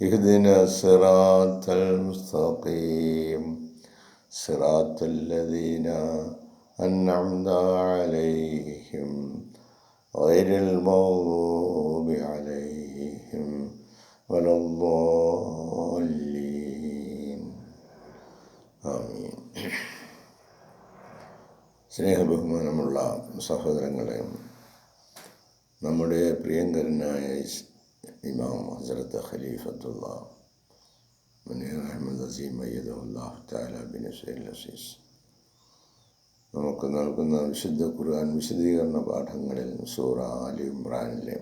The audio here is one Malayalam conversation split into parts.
اهدنا الصراط المستقيم صراط الذين أنعمت عليهم غير المغضوب عليهم ولا الضالين آمين സ്നേഹബഹുമാനമുള്ള സഹോദരങ്ങളെ നമ്മുടെ പ്രിയങ്കരനായ ഇമാം ഹസരത്ത് ഖലീഫത്തുള്ള മുനീർ അഹമ്മദ് അസീം അയ്യദുല്ലാഹ് താല ബിൻ ഹുസൈൻ അസീസ് നമുക്ക് നൽകുന്ന വിശുദ്ധ ഖുർആൻ വിശദീകരണ പാഠങ്ങളിൽ സൂറ അലി ഇമ്രാനിലെ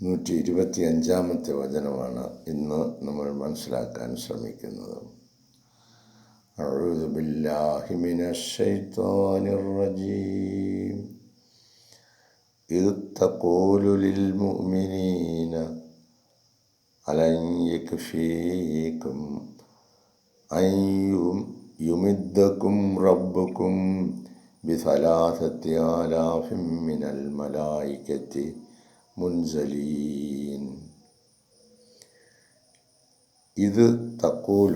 നൂറ്റി ഇരുപത്തി അഞ്ചാമത്തെ വചനമാണ് ഇന്ന് നമ്മൾ മനസ്സിലാക്കാൻ ശ്രമിക്കുന്നത് أعوذ بالله من الشيطان الرجيم إذ تقول للمؤمنين ألن يكفيكم أن يمدكم ربكم بثلاثة آلاف من الملائكة منزلين إذ تقول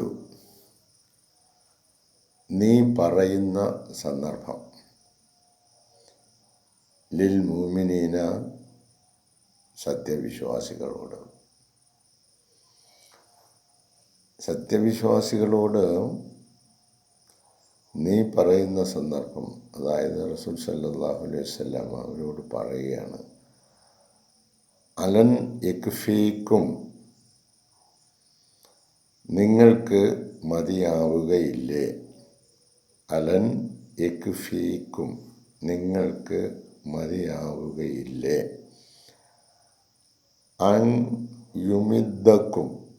നീ പറയുന്ന സന്ദർഭം ലിൽ മൂമിനീന സത്യവിശ്വാസികളോട്. സത്യവിശ്വാസികളോട് നീ പറയുന്ന സന്ദർഭം അതായത് റസൂൽ സല്ലാഹു അലൈഹി വല്ലം അവരോട് പറയുകയാണ് അലൻ യക്ഫീക്കും നിങ്ങൾക്ക് മതിയാവുകയില്ലേ? അലൻ യക്ഫീക്കും നിങ്ങൾക്ക് മതിയാവുകയില്ലേ? അൻ യുമിദ്ദക്കും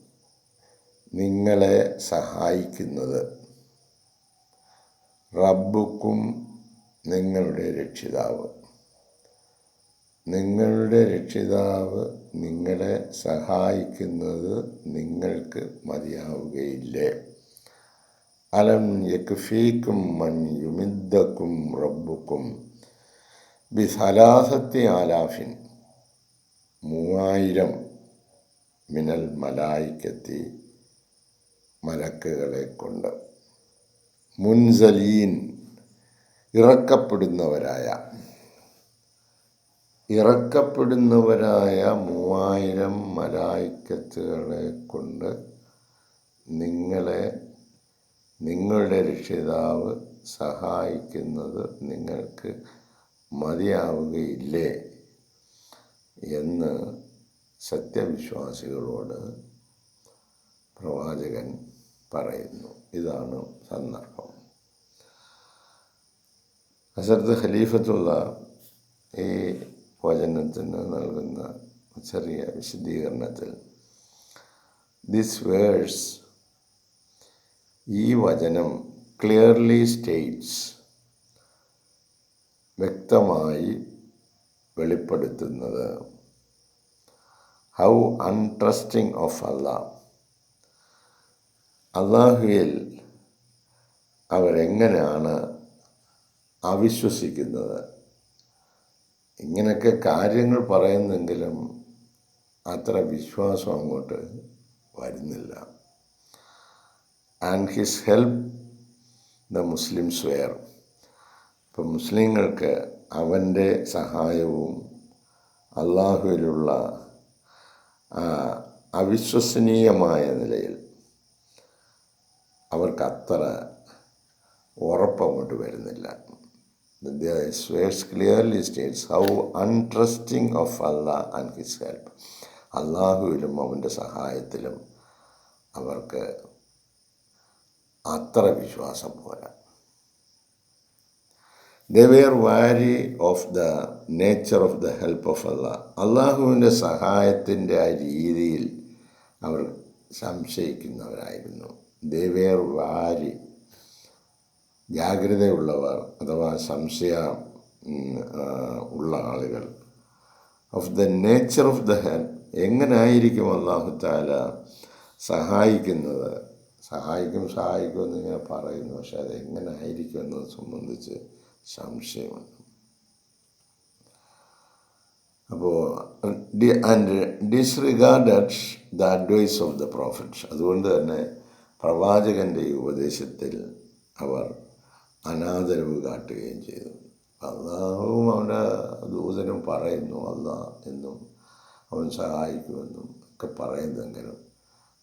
നിങ്ങളെ സഹായിക്കുന്നത്. റബ്ബുക്കും നിങ്ങളുടെ രക്ഷിതാവ്. നിങ്ങളുടെ രക്ഷിതാവ് നിങ്ങളെ സഹായിക്കുന്നത് നിങ്ങൾക്ക് മതിയാവുകയില്ലേ? അലം യക്ഫീക്കും മൻ യുമിദ്ദക്കും റബ്ബുക്കും. ബിസലാസത്തി ആലാഫിൻ മൂവായിരം മിനൽ മലായിക്കത്തി മലക്കുകളെ കൊണ്ട് മുൻസലീൻ ഇറക്കപ്പെടുന്നവരായ ഇറക്കപ്പെടുന്നവരായ മൂവായിരം മലായിക്കത്തുകളെ കൊണ്ട് നിങ്ങളെ നിങ്ങളുടെ രക്ഷിതാവ് സഹായിക്കുന്നത് നിങ്ങൾക്ക് മതിയാവുകയില്ലേ എന്ന് സത്യവിശ്വാസികളോട് പ്രവാചകൻ പറയുന്നു. ഇതാണ് സന്ദർഭം. ഹസരത്ത് ഖലീഫത്തുള്ള ഈ വചനത്തിന് നൽകുന്ന ചെറിയ വിശദീകരണത്തിൽ ദിസ് വേഴ്സ് ഈ വചനം ക്ലിയർലി സ്റ്റേറ്റ്സ് വ്യക്തമായി വെളിപ്പെടുത്തുന്നത്. ഹൗ അൺട്രസ്റ്റിംഗ് ഓഫ് അള്ളാ അള്ളാഹുവിൽ അവരെങ്ങനെയാണ് അവിശ്വസിക്കുന്നത്? ഇങ്ങനെയൊക്കെ കാര്യങ്ങൾ പറയുന്നെങ്കിലും അത്ര വിശ്വാസം അങ്ങോട്ട് വരുന്നില്ല. And his help the muslims were ഇപ്പം മുസ്ലിങ്ങൾക്ക് അവന്റെ സഹായവും അള്ളാഹുവിലുള്ള അവിശ്വസനീയമായ നിലയിൽ അവർക്ക് അത്ര ഉറപ്പങ്ങോട്ട് വരുന്നില്ല. Clearly states how untrusting of Allah and his help അള്ളാഹുവിലും അവന്റെ സഹായത്തിലും അവർക്ക് അത്ര വിശ്വാസം പോരാ. The wary of the nature of the help of Allah അള്ളാഹുവിന്റെ സഹായത്തിന്റെ ആ രീതിയിൽ അവർ സംശയിക്കുന്നവരായിരുന്നു. ദ വാരി ജാഗ്രതയുള്ളവർ അഥവാ സംശയ ഉള്ള ആളുകൾ. Of the nature of the help എങ്ങനായിരിക്കും അള്ളാഹു താല സഹായിക്കുന്നത്? സഹായിക്കും സഹായിക്കും എന്നിങ്ങനെ പറയുന്നു. പക്ഷെ അത് എങ്ങനെ ആയിരിക്കും എന്നത് സംബന്ധിച്ച് സംശയമുണ്ട് അപ്പോൾ they and disregarded the advice of the prophets അതുകൊണ്ട് തന്നെ പ്രവാചകന്റെ ഈ ഉപദേശത്തിൽ അവർ അനാദരവ് കാട്ടുകയും ചെയ്തു. അള്ളാഹുവും അവന്റെ ദൂതനും പറയുന്നു അല്ല എന്നും അവൻ സഹായിക്കുമെന്നും ഒക്കെ പറയുന്നെങ്കിലും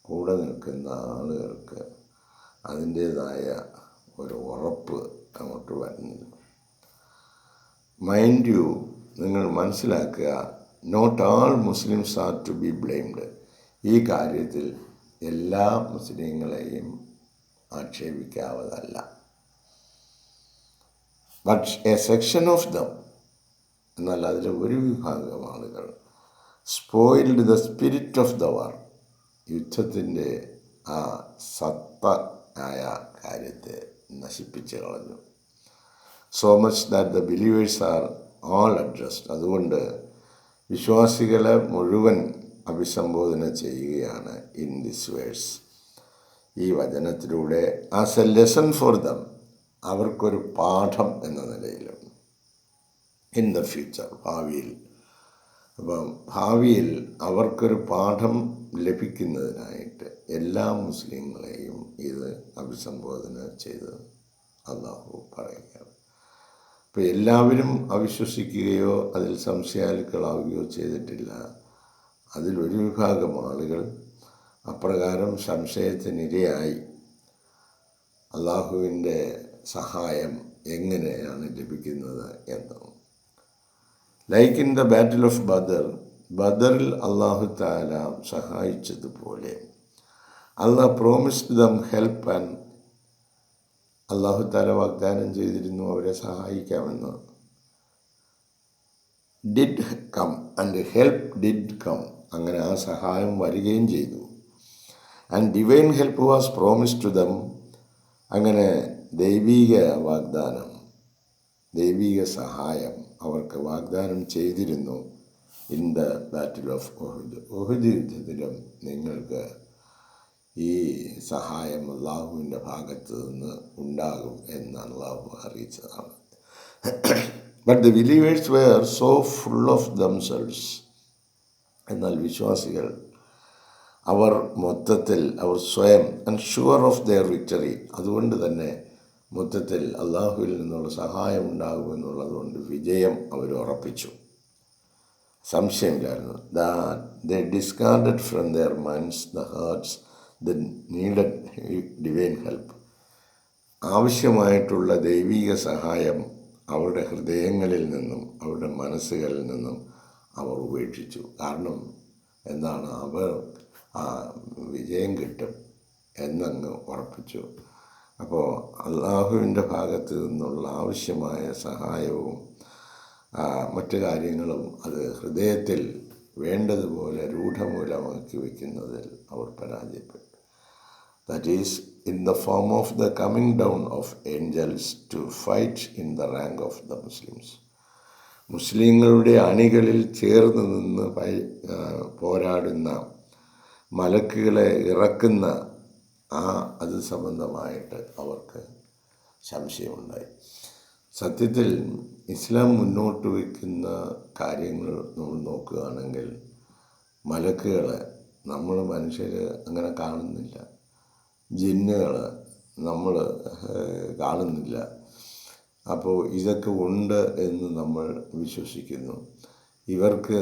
കൂടെ നിൽക്കുന്ന ആളുകൾക്ക് അതിന്റേതായ ഒരു ഉറപ്പ് അങ്ങോട്ട് വരുന്നില്ല. മൈൻഡ് യു നിങ്ങൾ മനസ്സിലാക്കുക not all muslims are to be blamed ഈ കാര്യത്തിൽ എല്ലാ മുസ്ലിങ്ങളെയും ആക്ഷേപിക്കാവതല്ല but a section of them എന്നാൽ അതിലെ ഒരു വിഭാഗം ആളുകൾ spoiled the spirit of the war യുദ്ധത്തിന്റെ ആ സത്ത ആയ കാര്യത്തെ നശിപ്പിച്ചു കളഞ്ഞു. So much that the believers are all addressed അതുകൊണ്ട് വിശ്വാസികളെ മുഴുവൻ അഭിസംബോധന ചെയ്യുകയാണ് ഇൻ ദിസ് വേഴ്സ് ഈ വചനത്തിലൂടെ as a lesson for them അവർക്കൊരു പാഠം എന്ന നിലയിലും. ഇൻ ദ ഫ്യൂച്ചർ ഭാവിയിൽ. അപ്പം ഭാവിയിൽ അവർക്കൊരു പാഠം ലഭിക്കുന്നതിനായിട്ട് എല്ലാ മുസ്ലിങ്ങളെയും ഇത് അഭിസംബോധന ചെയ്ത് അള്ളാഹു പറയുകയാണ്. അപ്പോൾ എല്ലാവരും അവിശ്വസിക്കുകയോ അതിൽ സംശയാലുക്കളാവുകയോ ചെയ്തിട്ടില്ല. അതിലൊരു വിഭാഗം ആളുകൾ അപ്രകാരം സംശയത്തിനിരയായി. അള്ളാഹുവിന്റെ സഹായം എങ്ങനെയാണ് ലഭിക്കുന്നത് എന്ന്. Like in the battle of Badr ബദറിൽ അള്ളാഹു താല സഹായിച്ചതുപോലെ. Allah promised them help and അള്ളാഹു താല വാഗ്ദാനം ചെയ്തിരുന്നു അവരെ സഹായിക്കാമെന്ന്. Did come and help did come അങ്ങനെ ആ സഹായം വരികയും ചെയ്തു. And divine help was promise to them അങ്ങനെ ദൈവീക വാഗ്ദാനം ദൈവീക സഹായം അവർക്ക് വാഗ്ദാനം ചെയ്തിരുന്നു. In the battle of Uhud ഓഹുദ് യുദ്ധത്തിലും നിങ്ങൾക്ക് ഈ സഹായം അള്ളാഹുവിന്റെ ഭാഗത്ത് നിന്ന് ഉണ്ടാകും എന്ന് അള്ളാഹു അറിയിച്ചതാണ്. But the believers were so full of themselves എന്നാൽ വിശ്വാസികൾ അവർ മൊത്തത്തിൽ അവർ സ്വയം അൺഷുവർ ഓഫ് ദെയർ വിക്ടറി അതുകൊണ്ട് തന്നെ മൊത്തത്തിൽ അള്ളാഹുവിൽ നിന്നുള്ള സഹായം ഉണ്ടാകുമെന്നുള്ളതുകൊണ്ട് വിജയം അവർ ഉറപ്പിച്ചു. സംശയമില്ലായിരുന്നു. The discarded from their minds the hearts the needed divine help ആവശ്യമായിട്ടുള്ള ദൈവീക സഹായം അവരുടെ ഹൃദയങ്ങളിൽ നിന്നും അവരുടെ മനസ്സുകളിൽ നിന്നും അവർ ഉപേക്ഷിച്ചു. കാരണം എന്താണ്? അവർ ആ വിജയം കിട്ടും എന്നങ്ങ് ഉറപ്പിച്ചു. അപ്പോൾ അള്ളാഹുവിന്റെ ഭാഗത്ത് നിന്നുള്ള ആവശ്യമായ സഹായവും മറ്റു കാര്യങ്ങളും അത് ഹൃദയത്തിൽ വേണ്ടതുപോലെ രൂഢമൂലമാക്കി വയ്ക്കുന്നതിൽ അവർ പരാജയപ്പെട്ടു. That is in the form of the coming down of angels to fight in the rank of the muslims മുസ്ലിങ്ങളുടെ അണികളിൽ ചേർന്ന് നിന്ന് പോരാടുന്ന മലക്കുകളെ ഇറക്കുന്ന ആ അത് സംബന്ധമായിട്ട് അവർക്ക് സംശയമുണ്ടായി. സത്യത്തിൽ ഇസ്ലാം മുന്നോട്ട് വയ്ക്കുന്ന കാര്യങ്ങൾ നമ്മൾ നോക്കുകയാണെങ്കിൽ മലക്കുകളെ നമ്മൾ മനുഷ്യർ അങ്ങനെ കാണുന്നില്ല. ജിന്നുകൾ നമ്മൾ കാണുന്നില്ല. അപ്പോൾ ഇതൊക്കെ ഉണ്ട് എന്ന് നമ്മൾ വിശ്വസിക്കുന്നു. ഇവർക്ക്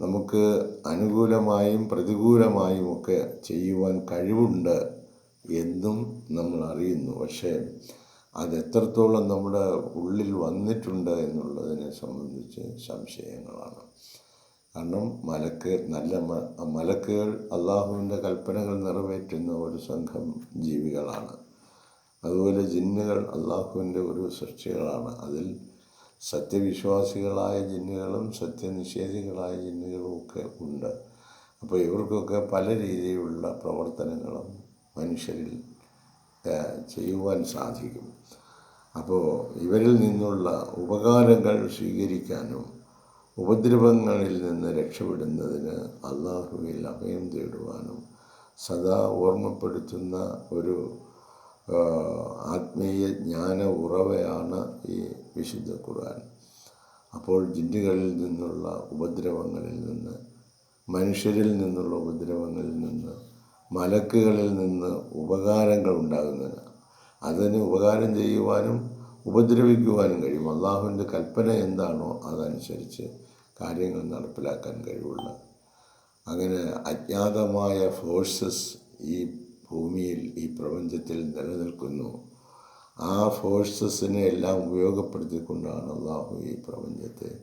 നമുക്ക് അനുകൂലമായും പ്രതികൂലമായും ഒക്കെ ചെയ്യുവാൻ കഴിവുണ്ട് എന്നും നമ്മൾ അറിയുന്നു. പക്ഷേ അതെത്രത്തോളം നമ്മുടെ ഉള്ളിൽ വന്നിട്ടുണ്ട് എന്നുള്ളതിനെ സംബന്ധിച്ച് സംശയങ്ങളാണ്. കാരണം മലക്ക് നല്ല മലക്കുകൾ അള്ളാഹുവിന്റെ കൽപ്പനകൾ നിറവേറ്റുന്ന ഒരു സംഘം ജീവികളാണ്. അതുപോലെ ജിന്നുകൾ അള്ളാഹുവിന്റെ ഒരു സൃഷ്ടികളാണ്. അതിൽ സത്യവിശ്വാസികളായ ജിന്നുകളും സത്യനിഷേധികളായ ജിന്നുകളും ഒക്കെ ഉണ്ട്. അപ്പോൾ ഇവർക്കൊക്കെ പല രീതിയിലുള്ള പ്രവർത്തനങ്ങളും മനുഷ്യരിൽ ചെയ്യുവാൻ സാധിക്കും. അപ്പോൾ ഇവരിൽ നിന്നുള്ള ഉപകാരങ്ങൾ സ്വീകരിക്കാനും ഉപദ്രവങ്ങളിൽ നിന്ന് രക്ഷപ്പെടുന്നതിന് അള്ളാഹുവിൽ അഭയം തേടുവാനും സദാ ഓർമ്മപ്പെടുത്തുന്ന ഒരു ആത്മീയ ജ്ഞാന ഉറവയാണ് ഈ വിശുദ്ധ ഖുർആൻ. അപ്പോൾ ജിന്നുകളിൽ നിന്നുള്ള ഉപദ്രവങ്ങളിൽ നിന്ന് മനുഷ്യരിൽ നിന്നുള്ള ഉപദ്രവങ്ങളിൽ നിന്ന് മലക്കുകളിൽ നിന്ന് ഉപകാരങ്ങൾ ഉണ്ടാകുന്നതിന്. അതിന് ഉപകാരം ചെയ്യുവാനും ഉപദ്രവിക്കുവാനും കഴിയും. അള്ളാഹുവിന്റെ കൽപ്പന എന്താണോ അതനുസരിച്ച് കാര്യങ്ങൾ നടപ്പിലാക്കാൻ കഴിവുള്ള. അങ്ങനെ അജ്ഞാതമായ ഫോഴ്സസ് ഈ ഭൂമിയിൽ ഈ പ്രപഞ്ചത്തിൽ നിലനിൽക്കുന്നു. ആ ഫോഴ്സസിനെ എല്ലാം ഉപയോഗപ്പെടുത്തിക്കൊണ്ടാണ് അള്ളാഹു ഈ പ്രപഞ്ചത്തെ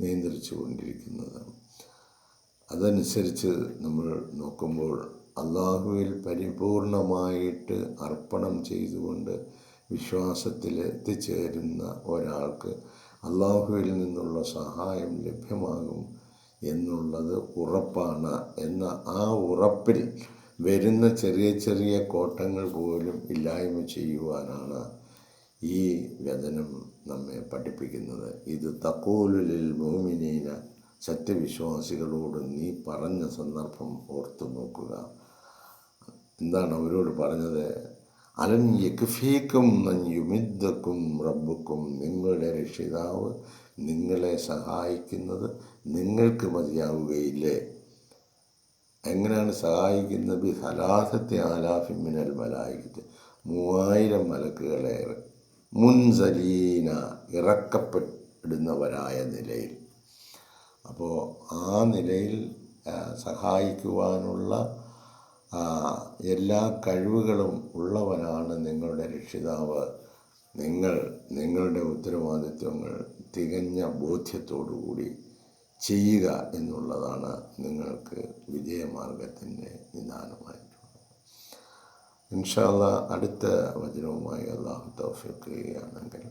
നിയന്ത്രിച്ചു കൊണ്ടിരിക്കുന്നത്. അതനുസരിച്ച് നമ്മൾ നോക്കുമ്പോൾ അള്ളാഹുവിൽ പരിപൂർണമായിട്ട് അർപ്പണം ചെയ്തുകൊണ്ട് വിശ്വാസത്തിൽ എത്തിച്ചേരുന്ന ഒരാൾക്ക് അള്ളാഹുവിൽ നിന്നുള്ള സഹായം ലഭ്യമാകും എന്നുള്ളത് ഉറപ്പാണ്. എന്ന ആ ഉറപ്പിൽ വരുന്ന ചെറിയ ചെറിയ കോട്ടങ്ങൾ പോലും ഇല്ലായ്മ ചെയ്യുവാനാണ് ഈ വചനം നമ്മെ പഠിപ്പിക്കുന്നത്. ഇത് തക്കോലുലിൽ മോമിനീന സത്യവിശ്വാസികളോട് നീ പറഞ്ഞ സന്ദർഭം ഓർത്തു നോക്കുക എന്താണ് അവരോട് പറഞ്ഞത്? അലൻ യക്ഫീക്കും റബ്ബുക്കും. നിങ്ങളുടെ രക്ഷിതാവ് നിങ്ങളെ സഹായിക്കുന്നത് നിങ്ങൾക്ക് മതിയാവുകയില്ലേ? എങ്ങനെയാണ് സഹായിക്കുന്നത്? ബി ഹലാസത്തെ ആലാഫിമിനൽ മലായിക്കത്ത് മൂവായിരം മലക്കുകളെ മുൻസലീന ഇറക്കപ്പെടുന്നവരായ നിലയിൽ. അപ്പോൾ ആ നിലയിൽ സഹായിക്കുവാനുള്ള എല്ലാ കഴിവുകളും ഉള്ളവനാണ് നിങ്ങളുടെ രക്ഷിതാവ്. നിങ്ങൾ നിങ്ങളുടെ ഉത്തരവാദിത്വങ്ങൾ തികഞ്ഞ ബോധ്യത്തോടുകൂടി ചെയ്യുക എന്നുള്ളതാണ് നിങ്ങൾക്ക് വിജയമാർഗത്തിന്റെ നിദാനമായിട്ടുള്ളത്. ഇൻഷാല്ല അടുത്ത വചനവുമായി അള്ളാഹു തോഫിക്കുകയാണെങ്കിൽ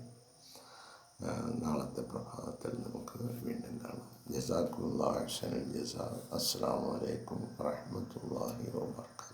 നാളത്തെ പ്രഭാതത്തിൽ നമുക്ക് വീണ്ടും കാണാം. جزاكم الله أحسن الجزاء السلام عليكم ورحمة الله وبركاته